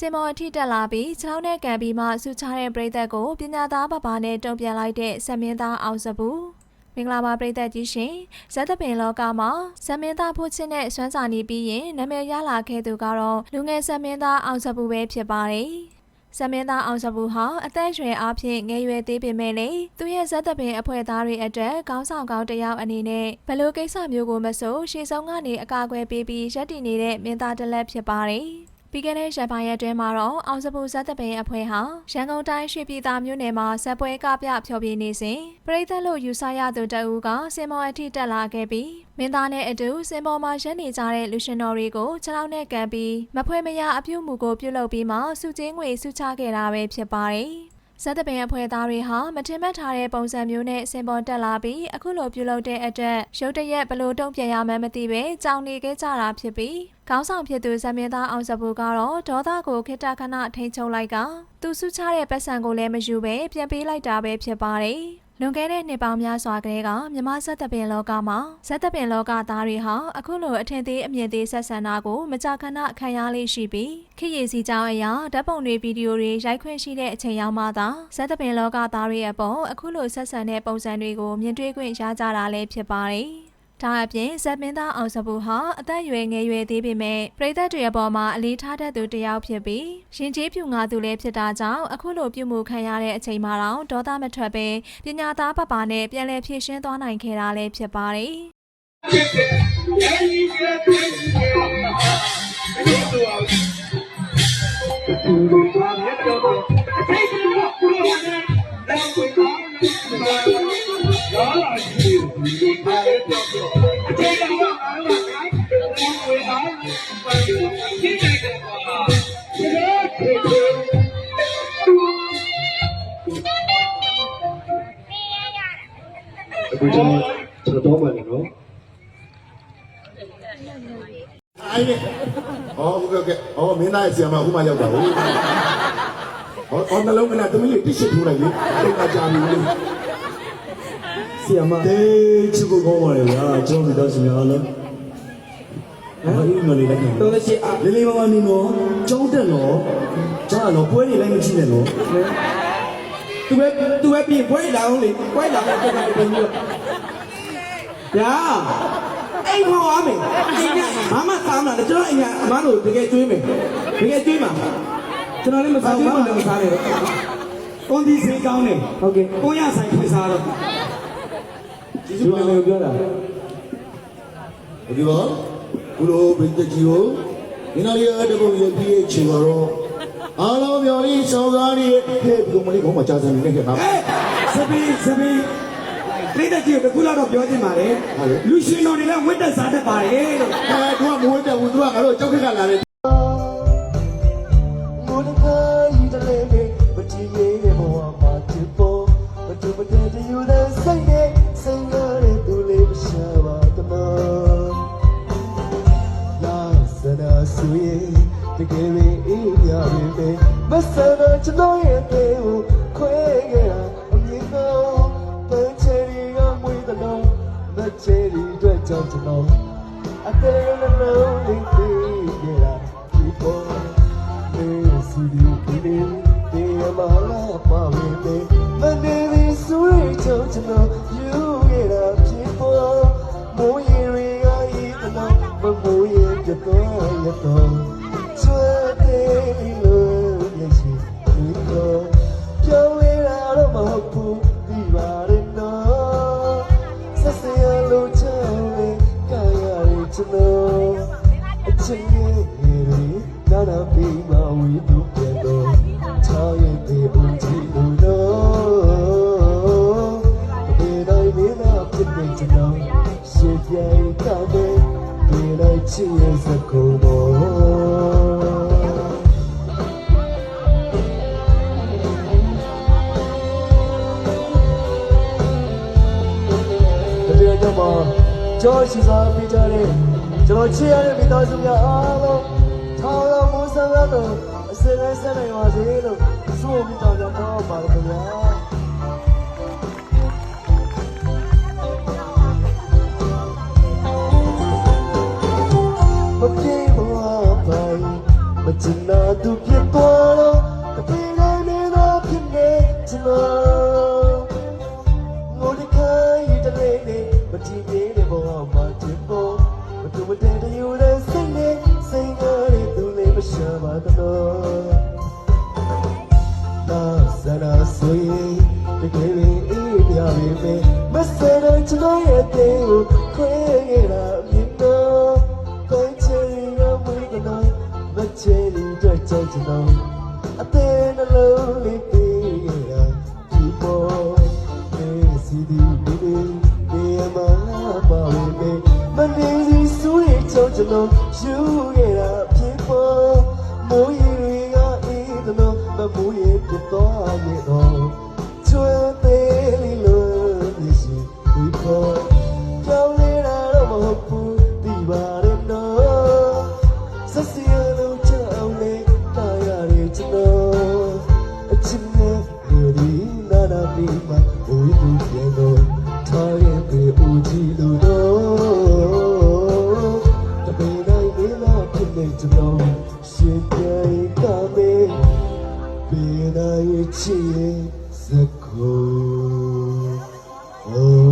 စင်မော်အထိတက်လာပြီးခြေထောက်နဲ့ကန်ပြီးမှဆူချတဲ့ပရိသတ်ကိုပညာသားပပနဲ့တုံပြန်လိုက်တဲ့ဆက်မင်းသားအောင်စပူမင်္ဂလာပါပရိသတ်ကြီးရှင်ဇက်သပင်လောကမှာဆက်မင်းသားဖို့ချင်းနဲ့စွမ်းစာနေပြီးရင်နာမည်ရလာခဲ့သူကတော့လူငယ်ဆက်မင်းသားအောင်စပူပဲဖြစ်ပါတယ်ဆမင်းသားအောင်စပူဟာအသက်အရွယ်အားဖြင့်ငယ်ရွယ်သေးပေမဲ့လေသူရဲ့ဇက်သပင်အဖွဲ့သားတွေအတွက်ကောင်းဆောင်ကောင်းတစ်ယောက်အနေနဲ့ဘယ်လိုကိစ္စမျိုးကိုမဆိုရှေ့ဆုံးကနေအကာအကွယ်ပေးပြီးရပ်တည်နေတဲ့မင်းသားတစ်လက်ဖြစ်ပါတယ် ပြီးခဲ့တဲ့ရန်ပိုင်းရက်တွင်မှာတော့အောင်စပူဇက်သပင်အဖွဲ့ဟာရန်ကုန်တိုင်းရွှေပြည်သာမြို့နယ်မှာဇက်ပွဲကပြဖျော်ဖြေနေစဉ်ပရိသတ်လို့ယူဆရသူတအူးကစင်မော်အထိတက်လာခဲ့ပြီးမင်းသားနဲ့အတူစင်ပေါ်မှာရပ်နေကြတဲ့လူရှင်တော်တွေကိုခြေထောက်နဲ့ကန်ပြီးမဖွဲမရအပြုတ်မှုကိုပြုလုပ်ပြီးမှစုချင်းငွေစုချခဲ့တာပဲဖြစ်ပါတယ် ဇက်တပင်အဖွဲ့သားတွေဟာမထင်မှတ်ထားတဲ့ပုံစံမျိုးနဲ့စင်ပေါ်တက်လာပြီးအခုလိုပြုလုပ်တဲ့အတွက်ရုတ်တရက်ဘလို့တုံ့ပြန်ရမှန်းမသိပဲကြောင်နေခဲ့ကြတာဖြစ်ပြီးခေါင်းဆောင်ဖြစ်သူဇမင်းသားအောင်စပူကတော့ဒေါသကိုခိတ္တခဏထိန်ချုံလိုက်ကသူစုချတဲ့ပတ်စံကိုလည်းမယူပဲပြန်ပေးလိုက်တာပဲဖြစ်ပါတယ် လွန်ခဲ့တဲ့နှစ်ပေါင်းများစွာကတည်းကမြမဆက်တပင်လောကမှာဆက်တပင်လောကသားတွေဟာအခုလိုအထင်သေးအမြင်သေးဆက်ဆံတာကိုမကြာခဏခံရလေးရှိပြီးခေတ်ရည်စီကြောင်းအရာဓာတ်ပုံတွေဗီဒီယိုတွေရိုက်ခွင့်ရှိတဲ့အချိန်ရောက်မှသာဆက်တပင်လောကသားတွေအပေါ်အခုလိုဆက်ဆံတဲ့ပုံစံတွေကိုမြင်တွေ့ခွင့်ရကြတာလည်းဖြစ်ပါတယ်။ ဒါအပြင်ဇက်မင်းသားအောင်စပူဟာအသက်အရွယ်ငယ်ရွယ်သေးပေမဲ့ပရိသတ်တွေအပေါ်မှာအလေးထားတတ်သူတစ်ယောက်ဖြစ်ပြီးရင်ကျေးပြူငါသူလည်းဖြစ်တာကြောင့်အခုလိုပြုမှုခံရတဲ့အချိန်မှာတော့ဒေါသမထွက်ပဲပညာသားပပနဲ့ပြန်လည်ဖြည့်ရှင်းသွားနိုင်ခဲ့တာလည်းဖြစ်ပါတယ်။ဖြစ်တယ်။အဲဒီကတည်းကဒီလိုအောင်ဒီလိုပါမြတ်တော် အခုကျွန်တော်ကျွန်တော်တော့မယ်နော်အဲ့ဒီဟောဟုတ်ကဲ့ကဲဟောမင်းသားရဲ့ဆီယမအခုမှရောက်တာဟုတ်ဟောအော်နှလုံးကလည်းသမီးလေးတစ်ရှစ်ထိုးလိုက်လေအဲ့ဒါကြာပြီလေဆီယမတေးချစ်ကိုကောင်းပါလေဗျာကျွန်တော်မိသားစုများအားလုံးဟမ်ဒီမလေးလည်းခင်ဗျာတော်ရှိအားလေးလေးမမနေနော်ကြောင်းတက်နော်ကြားတော့ပွဲနေလိုက်မကြည့်နဲ့နော်သူပဲသူပဲပြင်ပွဲလာအောင်လေပွဲလာအောင်တက်တယ်ပြင်ပြီးတော့ ညာအိမ်ခေါ်အားမယ်အိမ်ကမမစားမလားကျွန်တော်အိမ်ကအမတို့တကယ်ကျွေးမယ်တကယ်ကျွေးမှာကျွန်တော်လည်းမစားဘူးမလည်းမစားနဲ့တော့ကွန်ဒီစေးကောင်းနေဟုတ်ကဲ့ကိုရဆိုင်ခွေစားတော့ဒီစုပါလို့ပြောတာဒီတော့ဘုလိုဘိတကြီးကိုဒီနောက်ရတဲ့ဘုံရပြည့်ချေတော့အားလုံးမျော်လင့်စောင်းစားနေဟဲ့ဘုံမလေးကောင်းမှကြာစံနေခဲ့တာဟဲ့စပီးစပီး လိမ့်တဲ့ကြီးကိုတခုလောက်တော့ပြောချင်ပါတယ်လူရှင်တော်တွေလည်းဝိတ္တစားတတ်ပါတယ်လို့အဲသူကမဝဲတဲ့ဘူးသူကငါတို့ကြောက်ခက်ကလာတယ်မိုးတခါယူတလဲနေမကြည့်ရတဲ့ဘဝမှာချစ်ဖို့မတူမတည့်တူတဲ့စိတ်နဲ့စိတ်နဲ့တူလေးမရှာပါတမလာစနာဆူရဲ့တကယ်ပဲအေးရပြီပဲမဆန္ဒကျွန်တော်ရဲ့တေကို က်ကြောင့်ကျွန်တော်အသေးလေးလုံးလေးပြေးခဲ့တာဒီပေါ်စီဒီဒီဒီဒီမလာပါဝေးမနေဒီစူရီချုံချနောယူရတာဖြစ်ပေါ်မိုးရီရီကဤတနောမမိုးရီပြတော့ရတော့ချွတ် ရီချနောအချင်းရဲ့ရေတွေနာနာပြီးမှဝီသူပြန်တော့ချောင်းရဲ့ဒီဦးကြီးလို့တော့ဒီတိုင်းမင်းသာဖြစ်နေကျွန်တော်ရှေ့ပြိုင်ကောင်းတယ်ဒီလိုက်ချစ်ရဲ့စကုံတော့ဒီလို ကြောင့်မကြောရှိစားပေးကြတဲ့ကျွန်တော်ချစ်ရတဲ့မိသားစုများအားလုံးထောင်တော်မူဆန္ဒတော်အစင်းလေးဆက်နိုင်ပါစေလို့ဆုမိတောင်းကြပါပါတယ်ခင်ဗျာမပြေဘဝပိုင်မချင်နာသူဖြစ်သွားတော့တပည့်တိုင်းနေတော့ဖြစ်နေ မတူမတဲ့တယူတဲ့စိတ်နဲ့စိတ်ကားတွေသူလေးမရှာပါတော့နာစရာဆွေတကယ်ရင်အေးပြပေမဲ့မစရကျွန်တော်ရဲ့တဲ့ကိုခွဲခဲ့တာမြင်တော့ကိုယ်ချင်ရမွေးကတော့မချင်တဲ့ကြောင့်ကျွန်တော် ကြောင့်ကျွန်တော်ယူခဲ့တာဖြစ်ပေါ်မိုးရီတွေကအေးတော့မမိုးရီပြတော့နေတော့ချွေသေးလေးလို့ဒီရှိဒီပေါ်ကြောင်းနေတာတော့မဟုတ်ဘူးဒီပါရဲ့တော့ဆက်စီလို့ချအောင်လေတာရရဲ့ကျွန်တော်အချစ်နဲ့ဒီနာနာပြီးမှ 未来地へ咲こう。